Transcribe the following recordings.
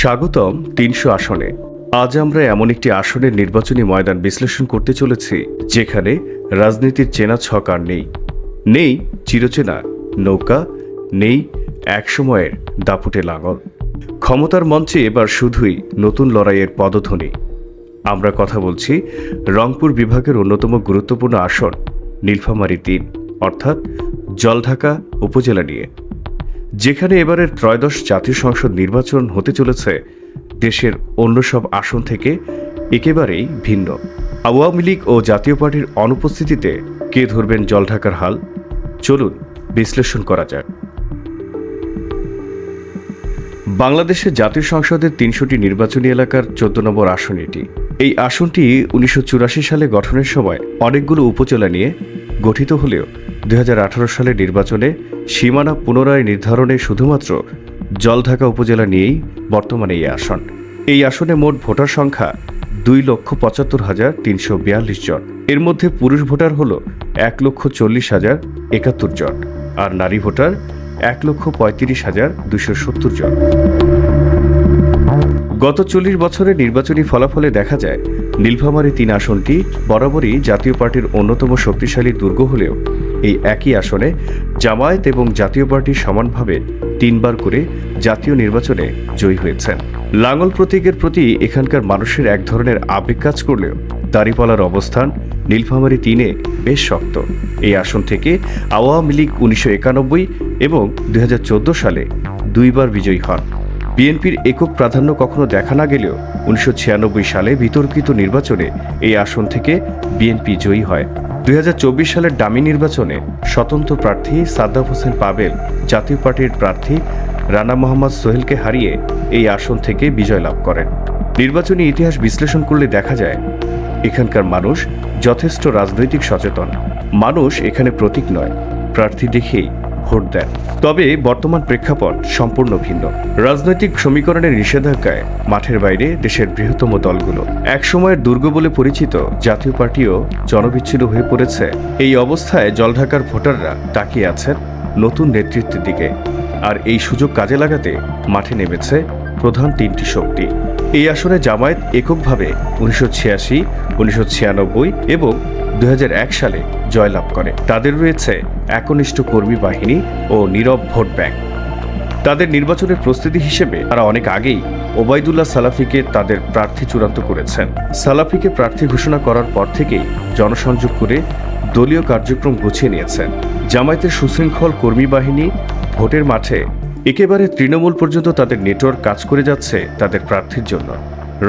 স্বাগতম তিনশো আসনে। আজ আমরা এমন একটি আসনের নির্বাচনী ময়দান বিশ্লেষণ করতে চলেছি, যেখানে রাজনীতির চেনা ছক আর নেই। নেই চিরচেনা, নৌকা, নেই একসময়ের দাপুটে লাঙল। ক্ষমতার মঞ্চে এবার শুধুই নতুন লড়াইয়ের পদধ্বনি। আমরা কথা বলছি রংপুর বিভাগের অন্যতম গুরুত্বপূর্ণ আসন নীলফামারী তিন অর্থাৎ জলঢাকা উপজেলা নিয়ে। যেখানে এবারের ত্রয়োদশ জাতীয় সংসদ নির্বাচন হতে চলেছে, দেশের অন্য সব আসন থেকে একেবারেই ভিন্ন। আওয়ামী লীগ ও জাতীয় পার্টির অনুপস্থিতিতে কে ধরবেন জলঢাকার হাল? চলুন বিশ্লেষণ করা যাক। বাংলাদেশের জাতীয় সংসদের তিনশোটি নির্বাচনী এলাকার চোদ্দ নম্বর আসন এটি। এই আসনটি উনিশশো চুরাশি সালে গঠনের সময় অনেকগুলো উপজেলা নিয়ে গঠিত হলেও দুই হাজার আঠারো সালের নির্বাচনে সীমানা পুনরায় নির্ধারণে শুধুমাত্র জলঢাকা উপজেলা নিয়েই বর্তমানে এই আসন। এই আসনে মোট ভোটার সংখ্যা দুই লক্ষ পঁচাত্তর হাজার তিনশো বিয়াল্লিশ জন। এর মধ্যে পুরুষ ভোটার হল এক লক্ষ চল্লিশ হাজার একাত্তর জন আর নারী ভোটার এক লক্ষ পঁয়ত্রিশ হাজার দুশো সত্তর জন। গত চল্লিশ বছরের নির্বাচনী ফলাফলে দেখা যায় নীলফামারী তিন আসনটি বরাবরই জাতীয় পার্টির অন্যতম শক্তিশালী দুর্গ হলেও এই একই আসনে জামায়াত এবং জাতীয় পার্টি সমানভাবে তিনবার করে জাতীয় নির্বাচনে জয়ী হয়েছেন। লাঙ্গল প্রতীকের প্রতি এখানকার মানুষের এক ধরনের আবেগ কাজ করলেও দাঁড়িপালার অবস্থান নীলফামারী তিনে বেশ শক্ত। এই আসন থেকে আওয়ামী লীগ উনিশশো একানব্বই এবং দুই হাজার চোদ্দ সালে দুইবার বিজয়ী হন। বিএনপির একক প্রাধান্য কখনো দেখা না গেলেও উনিশশো ছিয়ানব্বই সালে বিতর্কিত নির্বাচনে এই আসন থেকে বিএনপি জয়ী হয়। দুই হাজার চব্বিশ সালের ডামি নির্বাচনে স্বতন্ত্র প্রার্থী সাদ্দাম হোসেন পাবেল, জাতীয় পার্টির প্রার্থী রানা মোহাম্মদ সোহেলকে হারিয়ে এই আসন থেকে বিজয় লাভ করেন। নির্বাচনী ইতিহাস বিশ্লেষণ করলে দেখা যায়, এখানকার মানুষ যথেষ্ট রাজনৈতিক সচেতন। মানুষ এখানে প্রতীক নয়, প্রার্থী দেখেই ভোট দেন। তবে বর্তমান প্রেক্ষাপট সম্পূর্ণ ভিন্ন। রাজনৈতিক সমীকরণের নিষেধাজ্ঞায় মাঠের বাইরে দেশের বৃহত্তম দলগুলো। একসময়ের দুর্গ বলে পরিচিত জাতীয় পার্টিও জনবিচ্ছিন্ন হয়ে পড়েছে। এই অবস্থায় জলঢাকার ভোটাররা তাকিয়ে আছেন নতুন নেতৃত্বের দিকে। আর এই সুযোগ কাজে লাগাতে মাঠে নেমেছে প্রধান তিনটি শক্তি। এই আসনে জামায়াত এককভাবে উনিশশো ছিয়াশি, উনিশশো ছিয়ানব্বই এবং দু হাজার এক সালে জয়লাভ করে। তাদের রয়েছে একনিষ্ঠ কর্মী বাহিনী ও নীরব ভোট ব্যাংক। তাদের নির্বাচনের প্রস্তুতি হিসেবে তারা অনেক আগেই ওবায়দুল্লাহ সালাফিকে তাদের প্রার্থী চূড়ান্ত করেছেন। সালাফিকে প্রার্থী ঘোষণা করার পর থেকেই জনসংযোগ করে দলীয় কার্যক্রম গুছিয়ে নিয়েছেন। জামায়াতের সুশৃঙ্খল কর্মী বাহিনী ভোটের মাঠে একেবারে তৃণমূল পর্যন্ত তাদের নেটওয়ার্ক কাজ করে যাচ্ছে তাদের প্রার্থীর জন্য।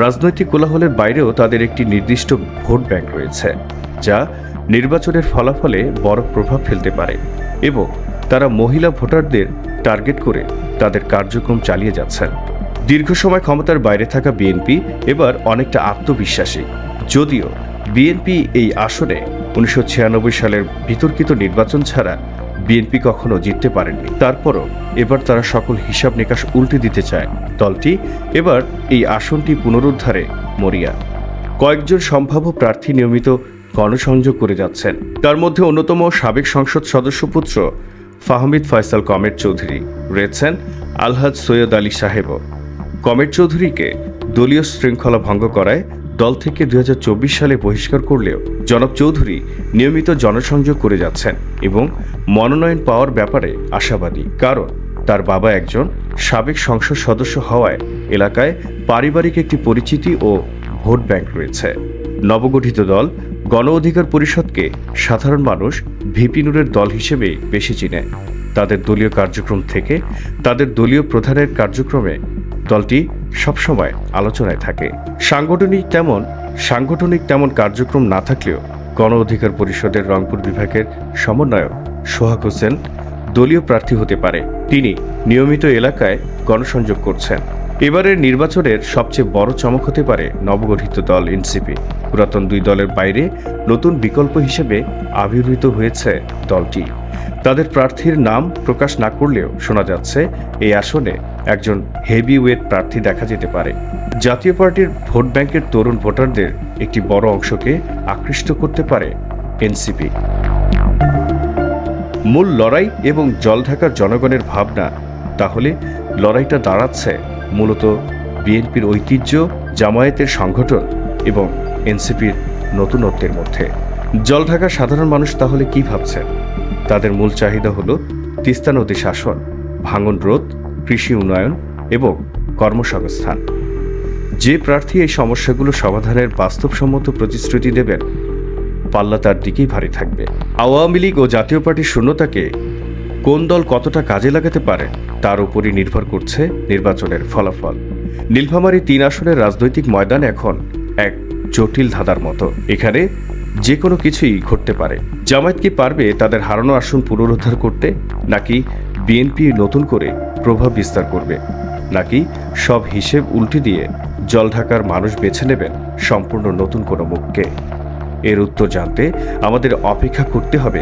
রাজনৈতিক কোলাহলের বাইরেও তাদের একটি নির্দিষ্ট ভোট ব্যাংক রয়েছে, যা নির্বাচনের ফলাফলে বড় প্রভাব ফেলতে পারে এবং তারা মহিলা ভোটারদের টার্গেট করে তাদের কার্যক্রম চালিয়ে যাচ্ছেন। দীর্ঘ সময় ক্ষমতার বাইরে থাকা বিএনপি এবার অনেকটা আত্মবিশ্বাসী। যদিও বিএনপি এই আসনে উনিশশো ছিয়ানব্বই সালের বিতর্কিত নির্বাচন ছাড়া বিএনপি কখনো জিততে পারেননি। তারপরও এবার তারা সকল হিসাব নিকাশ উল্টে দিতে চায়। দলটি এবার এই আসনটি পুনরুদ্ধারে মরিয়া। কয়েকজন সম্ভাব্য প্রার্থী নিয়মিত গণসংযোগ করে যাচ্ছেন। তার মধ্যে অন্যতম সাবেক সংসদ সদস্য পুত্র ফাহমিদ ফয়সাল কমের চৌধুরী রয়েছেন আলহাজ সৈয়দ আলী সাহেবও। কমের চৌধুরীকে দলীয় শৃঙ্খলা ভঙ্গ করায় দল থেকে দু হাজার চব্বিশ সালে বহিষ্কার করলেও জনাব চৌধুরী নিয়মিত জনসংযোগ করে যাচ্ছেন এবং মনোনয়ন পাওয়ার ব্যাপারে আশাবাদী। কারণ তার বাবা একজন সাবেক সংসদ সদস্য হওয়ায় এলাকায় পারিবারিক একটি পরিচিতি ও ভোট ব্যাংক রয়েছে। নবগঠিত দল গণ অধিকার পরিষদকে সাধারণ মানুষ ভিপি নুরের দল হিসেবে বেশি চিনে। তাদের দলীয় কার্যক্রম থেকে তাদের দলীয় প্রধানের কার্যক্রমে দলটি সবসময় আলোচনায় থাকে। সাংগঠনিক তেমন সাংগঠনিক তেমন কার্যক্রম না থাকলেও গণ অধিকার পরিষদের রংপুর বিভাগের সমন্বয়ক সোহাগ হোসেন দলীয় প্রার্থী হতে পারে। তিনি নিয়মিত এলাকায় গণসংযোগ করছেন। এবারের নির্বাচনের সবচেয়ে বড় চমক হতে পারে নবগঠিত দল এনসিপি। পুরাতন দুই দলের বাইরে নতুন বিকল্প হিসেবে আবির্ভূত হয়েছে দলটি। তাদের প্রার্থীর নাম প্রকাশ না করলেও শোনা যাচ্ছে, এই আসনে একজন হেভি ওয়েট প্রার্থী দেখা যেতে পারে। জাতীয় পার্টির ভোট ব্যাংকের তরুণ ভোটারদের একটি বড় অংশকে আকৃষ্ট করতে পারে এনসিপি। মূল লড়াই এবং জল ঢাকার জনগণের ভাবনা, তাহলে লড়াইটা দাঁড়াচ্ছে মূলত বিএনপির ঐতিহ্য, জামায়াতের সংগঠন এবং এনসিপির নতুনত্বের মধ্যে। জলঢাকা সাধারণ মানুষ তাহলে কি ভাবছেন? তাদের মূল চাহিদা হল তিস্তা নদী শাসন, ভাঙন রোধ কৃষি উন্নয়ন এবং কর্মসংস্থান। যে প্রার্থী এই সমস্যাগুলো সমাধানের বাস্তবসম্মত প্রতিশ্রুতি দেবেন, পাল্লা তার দিকেই ভারী থাকবে। আওয়ামী লীগ ও জাতীয় পার্টির শূন্যতাকে কোন দল কতটা কাজে লাগাতে পারে, তার উপরই নির্ভর করছে নির্বাচনের ফলাফল। নীলফামারী তিন আসনের রাজনৈতিক ময়দান এখন এক জটিল ধাঁধার মতো। এখানে যে কোনো কিছুই ঘটতে পারে। জামায়াত কি পারবে তাদের হারানো আসন পুনরুদ্ধার করতে, নাকি বিএনপি নতুন করে প্রভাব বিস্তার করবে। নাকি সব হিসেব উল্টে দিয়ে জলঢাকার মানুষ বেছে নেবেন সম্পূর্ণ নতুন কোনো মুখকে? এর উত্তর জানতে আমাদের অপেক্ষা করতে হবে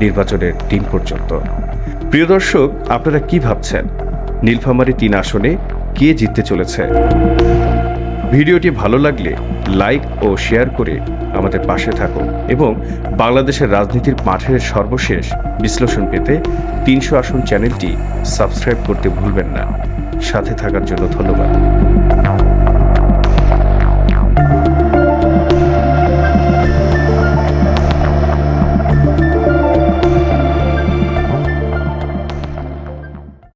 নির্বাচনের দিন পর্যন্ত। প্রিয় দর্শক, আপনারা কি ভাবছেন? নীলফামারী তিন আসনে কে জিততে চলেছে? ভিডিওটি ভালো লাগলে লাইক ও শেয়ার করে আমাদের পাশে থাকুন এবং বাংলাদেশের রাজনীতির মাঠের সর্বশেষ বিশ্লেষণ পেতে তিনশো আসন চ্যানেলটি সাবস্ক্রাইব করতে ভুলবেন না। সাথে থাকার জন্য ধন্যবাদ।